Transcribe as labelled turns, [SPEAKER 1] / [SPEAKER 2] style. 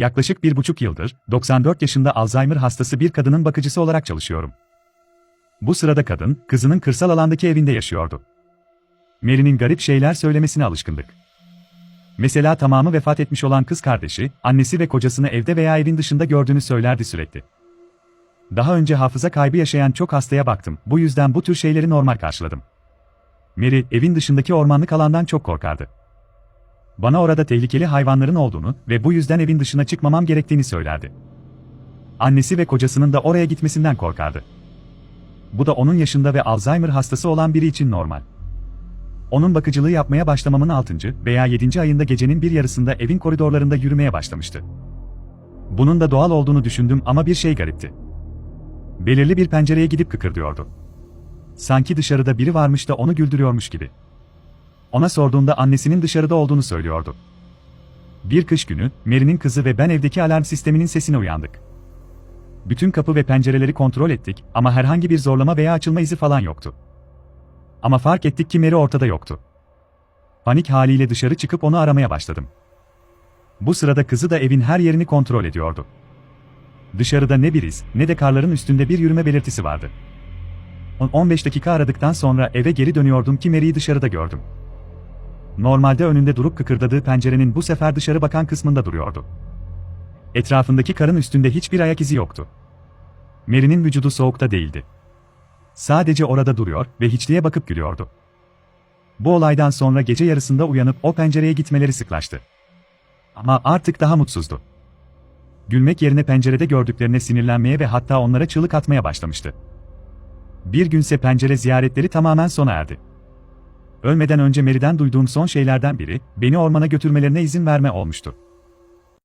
[SPEAKER 1] Yaklaşık bir buçuk yıldır, 94 yaşında Alzheimer hastası bir kadının bakıcısı olarak çalışıyorum. Bu sırada kadın, kızının kırsal alandaki evinde yaşıyordu. Mary'nin garip şeyler söylemesine alışkındık. Mesela tamamı vefat etmiş olan kız kardeşi, annesi ve kocasını evde veya evin dışında gördüğünü söylerdi sürekli. Daha önce hafıza kaybı yaşayan çok hastaya baktım, bu yüzden bu tür şeyleri normal karşıladım. Mary, evin dışındaki ormanlık alandan çok korkardı. Bana orada tehlikeli hayvanların olduğunu ve bu yüzden evin dışına çıkmamam gerektiğini söylerdi. Annesi ve kocasının da oraya gitmesinden korkardı. Bu da onun yaşında ve Alzheimer hastası olan biri için normal. Onun bakıcılığı yapmaya başlamamın 6. veya 7. ayında gecenin bir yarısında evin koridorlarında yürümeye başlamıştı. Bunun da doğal olduğunu düşündüm ama bir şey garipti. Belirli bir pencereye gidip kıkırdıyordu. Sanki dışarıda biri varmış da onu güldürüyormuş gibi. Ona sorduğumda annesinin dışarıda olduğunu söylüyordu. Bir kış günü, Mary'nin kızı ve ben evdeki alarm sisteminin sesine uyandık. Bütün kapı ve pencereleri kontrol ettik ama herhangi bir zorlama veya açılma izi falan yoktu. Ama fark ettik ki Mary ortada yoktu. Panik haliyle dışarı çıkıp onu aramaya başladım. Bu sırada kızı da evin her yerini kontrol ediyordu. Dışarıda ne bir iz, ne de karların üstünde bir yürüme belirtisi vardı. 10-15 dakika aradıktan sonra eve geri dönüyordum ki Mary'i dışarıda gördüm. Normalde önünde durup kıkırdadığı pencerenin bu sefer dışarı bakan kısmında duruyordu. Etrafındaki karın üstünde hiçbir ayak izi yoktu. Mary'nin vücudu soğukta değildi. Sadece orada duruyor ve hiçliğe bakıp gülüyordu. Bu olaydan sonra gece yarısında uyanıp o pencereye gitmeleri sıklaştı. Ama artık daha mutsuzdu. Gülmek yerine pencerede gördüklerine sinirlenmeye ve hatta onlara çığlık atmaya başlamıştı. Bir günse pencere ziyaretleri tamamen sona erdi. Ölmeden önce Mary'den duyduğum son şeylerden biri, beni ormana götürmelerine izin verme olmuştu.